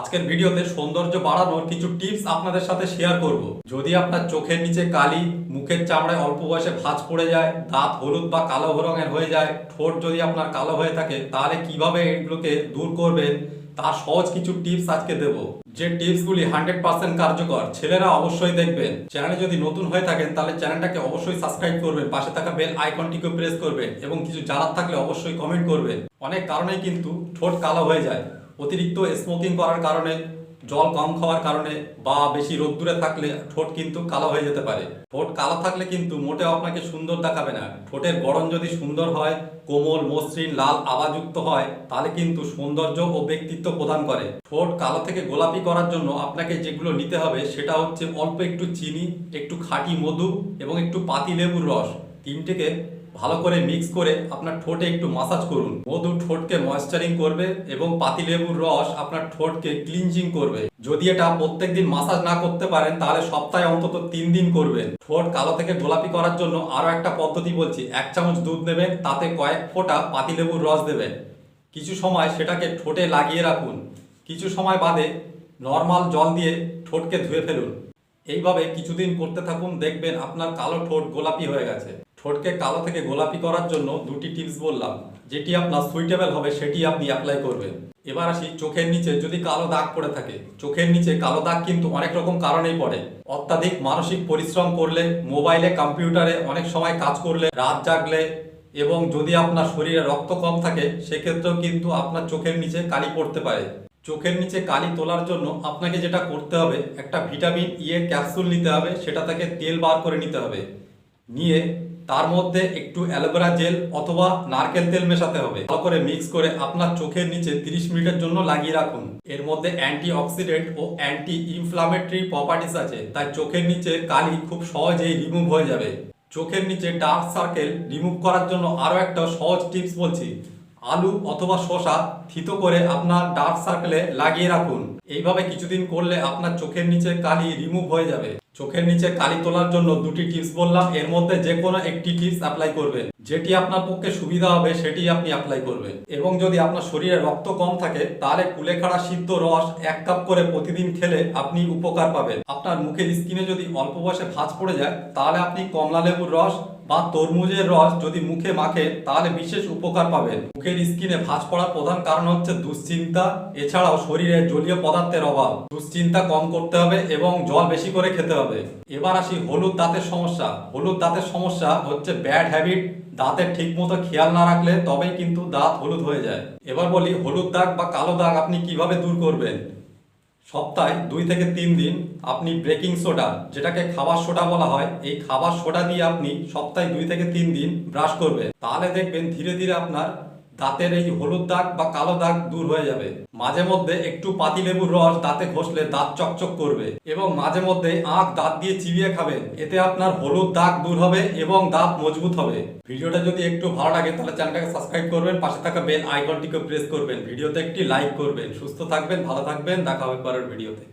আজকের ভিডিওতে সৌন্দর্য বাড়ানোর কিছু টিপস আপনাদের সাথে শেয়ার করব। যদি আপনার চোখের নিচে কালি, মুখের চামড়ায় অল্প বয়সে ভাঁজ পড়ে যায়, দাঁত হলুদ বা কালো রঙের হয়ে যায়, ঠোঁট যদি আপনার কালো হয়ে থাকে, তাহলে কীভাবে এগুলোকে দূর করবেন তার সহজ কিছু টিপস আজকে দেব। যে টিপসগুলি হান্ড্রেড পার্সেন্ট কার্যকর, ছেলেরা অবশ্যই দেখবেন। চ্যানেলে যদি নতুন হয়ে থাকেন, তাহলে চ্যানেলটাকে অবশ্যই সাবস্ক্রাইব করবেন, পাশে থাকা বেল আইকনটিকে প্রেস করবেন, এবং কিছু জানার থাকলে অবশ্যই কমেন্ট করবেন। অনেক কারণেই কিন্তু ঠোঁট কালো হয়ে যায়। অতিরিক্ত স্মোকিং করার কারণে, জল কম খাওয়ার কারণে বা বেশি রোদ্দুরে থাকলে ঠোঁট কিন্তু কালো হয়ে যেতে পারে। ঠোঁট কালো থাকলে কিন্তু মোটেও আপনাকে সুন্দর দেখাবে না। ঠোঁটের গড়ন যদি সুন্দর হয়, কোমল, মসৃণ, লাল আবাযুক্ত হয়, তাহলে কিন্তু সৌন্দর্য ও ব্যক্তিত্ব প্রদান করে। ঠোঁট কালো থেকে গোলাপি করার জন্য আপনাকে যেগুলো নিতে হবে, সেটা হচ্ছে অল্প একটু চিনি, একটু খাঁটি মধু এবং একটু পাতি লেবুর রস। তিনটেকে ভালো করে মিক্স করে আপনার ঠোঁটে একটু মাসাজ করুন। মধু ঠোঁটকে ময়েশ্চারিং করবে এবং পাতিলেবুর রস আপনার ঠোঁটকে ক্লিনজিং করবে। যদি এটা প্রত্যেকদিন মাসাজ না করতে পারেন, তাহলে সপ্তাহে অন্তত তিন দিন করবেন। ঠোঁট কালো থেকে গোলাপি করার জন্য আরও একটা পদ্ধতি বলছি। এক চামচ দুধ নেবেন, তাতে কয়েক ফোঁটা পাতিলেবুর রস দেবেন। কিছু সময় সেটাকে ঠোঁটে লাগিয়ে রাখুন। কিছু সময় বাদে নর্মাল জল দিয়ে ঠোঁটকে ধুয়ে ফেলুন। এইভাবে কিছুদিন করতে থাকুন, দেখবেন আপনার কালো ঠোঁট গোলাপি হয়ে গেছে। ঠোঁটকে কালো থেকে গোলাপি করার জন্য দুটি টিপস বললাম। যেটি আপনার সুইটেবল হবে, সেটি আপনি অ্যাপ্লাই করবেন। এবার আসি চোখের নিচে, যদি কালো দাগ পড়ে থাকে, চোখের নিচে কালো দাগ কিন্তু অনেক রকম কারণেই পড়ে। অত্যাধিক মানসিক পরিশ্রম করলে, মোবাইলে, কম্পিউটারে অনেক সময় কাজ করলে, রাত জাগলে এবং যদি আপনার শরীরে রক্ত কম থাকে, সেক্ষেত্রেও কিন্তু আপনার চোখের নিচে কালি পড়তে পারে। চোখের নিচে কালি তোলার জন্য আপনাকে যেটা করতে হবে, একটা ভিটামিন ই এর ক্যাপসুল নিতে হবে, সেটা থেকে তেল বার করে নিতে হবে। নিয়ে তার মধ্যে একটু অ্যালোভেরা জেল অথবা নারকেল তেল মেশাতে হবে। ভালো করে মিক্স করে আপনার চোখের নিচে 30 মিনিটের জন্য লাগিয়ে রাখুন। এর মধ্যে অ্যান্টি অক্সিডেন্ট ও অ্যান্টি ইনফ্লামেটরি প্রপার্টিস আছে, তাই চোখের নিচে কালি খুব সহজেই রিমুভ হয়ে যাবে। চোখের নিচে ডার্ক সার্কেল রিমুভ করার জন্য আরও একটা সহজ টিপস বলছি। আলু অথবা শশা থিতো করে আপনার ডার্ক সার্কেলে লাগিয়ে রাখুন। এইভাবে কিছুদিন করলে আপনার চোখের নিচে কালি রিমুভ হয়ে যাবে। চোখের নিচে কালি তোলার জন্য দুটি টিপস বললাম। এর মধ্যে যে কোনো একটি টিপস অ্যাপ্লাই করবেন। যেটি আপনার পক্ষে সুবিধা হবে, সেটি আপনি অ্যাপ্লাই করবেন। এবং যদি আপনার শরীরে রক্ত কম থাকে, তাহলে কুলেখাড়া সিদ্ধ রস এক কাপ করে প্রতিদিন খেলে আপনি উপকার পাবেন। আপনার মুখের স্কিনে যদি অল্প বয়সে ভাঁজ পড়ে যায়, তাহলে আপনি কমলা লেবুর রস বা তরমুজের রস যদি মুখে মাখে, তাহলে বিশেষ উপকার পাবেন। মুখের স্কিনে ভাঁজ পড়ার প্রধান কারণ হচ্ছে দুশ্চিন্তা, এছাড়াও শরীরে জলীয় পদার্থের অভাব। দুশ্চিন্তা কম করতে হবে এবং জল বেশি করে খেতে হবে। এবার আসি হলুদ দাঁতের সমস্যা। হলুদ দাঁতের সমস্যা হচ্ছে ব্যাড হ্যাবিট দাঁতের ঠিক মতো খেয়াল না রাখলে তবেই কিন্তু দাঁত হলুদ হয়ে যায়। এবার বলি, হলুদ দাগ বা কালো দাগ আপনি কীভাবে দূর করবেন? সপ্তাহে দুই থেকে তিন দিন আপনি ব্রেকিং সোডা, যেটাকে খাবার সোডা বলা হয়, এই খাবার সোডা দিয়ে আপনি সপ্তাহে দুই থেকে তিন দিন ব্রাশ করবেন। তাহলে দেখবেন ধীরে ধীরে আপনার দাঁতের এই হলুদ দাগ বা কালো দাগ দূর হয়ে যাবে। মাঝে মধ্যে একটু পাতিলেবুর রস দাঁতে ঘষলে দাঁত চকচক করবে এবং মাঝে মধ্যে আখ দাঁত দিয়ে চিবিয়ে খাবেন। এতে আপনার হলুদ দাগ দূর হবে এবং দাঁত মজবুত হবে। ভিডিওটা যদি একটু ভালো লাগে তাহলে চ্যানেলটাকে সাবস্ক্রাইব করবেন, পাশে থাকা বেল আইকনটিকে প্রেস করবেন। ভিডিওতে একটি লাইক করবেন। সুস্থ থাকবেন, ভালো থাকবেন। দেখা হবে পরের ভিডিওতে।